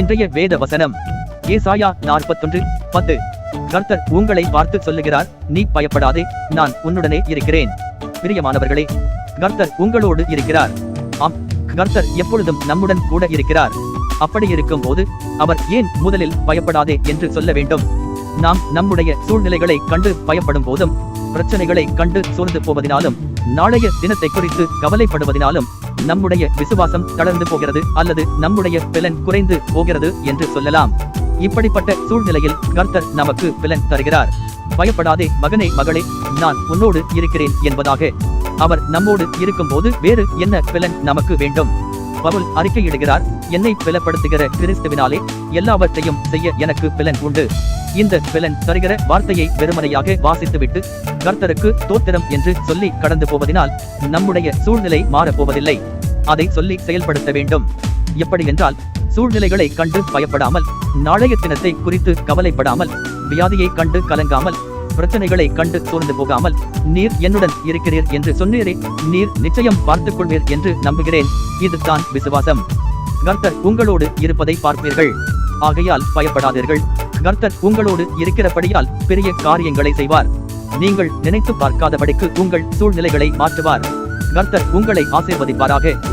இன்றைய வேத வசனம். ஏசாயா நாற்பத்தொன்று பத்து. கர்த்தர் உங்களை பார்த்து சொல்லுகிறார் நீ பயப்படாதே நான் உன்னுடனே இருக்கிறேன். பிரியமானவர்களே கர்த்தர் உங்களோடு இருக்கிறார். ஆம் கர்த்தர் எப்பொழுதும் நம்முடன் கூட இருக்கிறார். அப்படி இருக்கும் போது அவர் ஏன் முதலில் பயப்படாதே என்று சொல்ல வேண்டும்? நாம் நம்முடைய சூழ்நிலைகளை கண்டு பயப்படும் போதும் பிரச்சனைகளை கண்டு சோர்ந்து போவதினாலும் நாளைய தினத்தை குறித்து கவலைப்படுவதினாலும் நம்முடைய விசுவாசம் தளர்ந்து போகிறது அல்லது நம்முடைய பிலன் குறைந்து போகிறது என்று சொல்லலாம். இப்படிப்பட்ட சூழ்நிலையில் கர்த்தர் நமக்கு பிலன் தருகிறார். பயப்படாதே மகனே மகளே நான் உன்னோடு இருக்கிறேன் என்பதாக. அவர் நம்மோடு இருக்கும்போது வேறு என்ன பிலன் நமக்கு வேண்டும்? பவுல் அறிக்கையிடுகிறார் என்னை பலப்படுத்துகிற கிறிஸ்துவினாலே எல்லாவற்றையும் செய்ய எனக்கு பலன் உண்டு. இந்த பலன் தருகிற வார்த்தையை வெறுமனையாக வாசித்துவிட்டு கர்த்தருக்கு தோத்திரம் என்று சொல்லி கடந்து போவதினால் நம்முடைய சூழ்நிலை மாறப்போவதில்லை. அதை சொல்லி செயல்படுத்த வேண்டும். எப்படி என்றால் சூழ்நிலைகளை கண்டு பயப்படாமல் நாளைய தினத்தை குறித்து கவலைப்படாமல் வியாதியை கண்டு கலங்காமல் பிரச்சனைகளை கண்டு சோர்ந்து போகாமல் நீர் என்னுடன் இருக்கிறீர் என்று சொன்னீரே நீர் நிச்சயம் பார்த்துக் கொள்வீர் என்று நம்புகிறேன். இதுதான் விசுவாசம். கர்த்தர் உங்களோடு இருப்பதை பார்ப்பீர்கள். ஆகையால் பயப்படாதீர்கள். கர்த்தர் உங்களோடு இருக்கிறபடியால் பெரிய காரியங்களை செய்வார். நீங்கள் நினைத்து பார்க்காதபடிக்கு உங்கள் சூழ்நிலைகளை மாற்றுவார். கர்த்தர் உங்களை ஆசீர்வதிப்பாராக.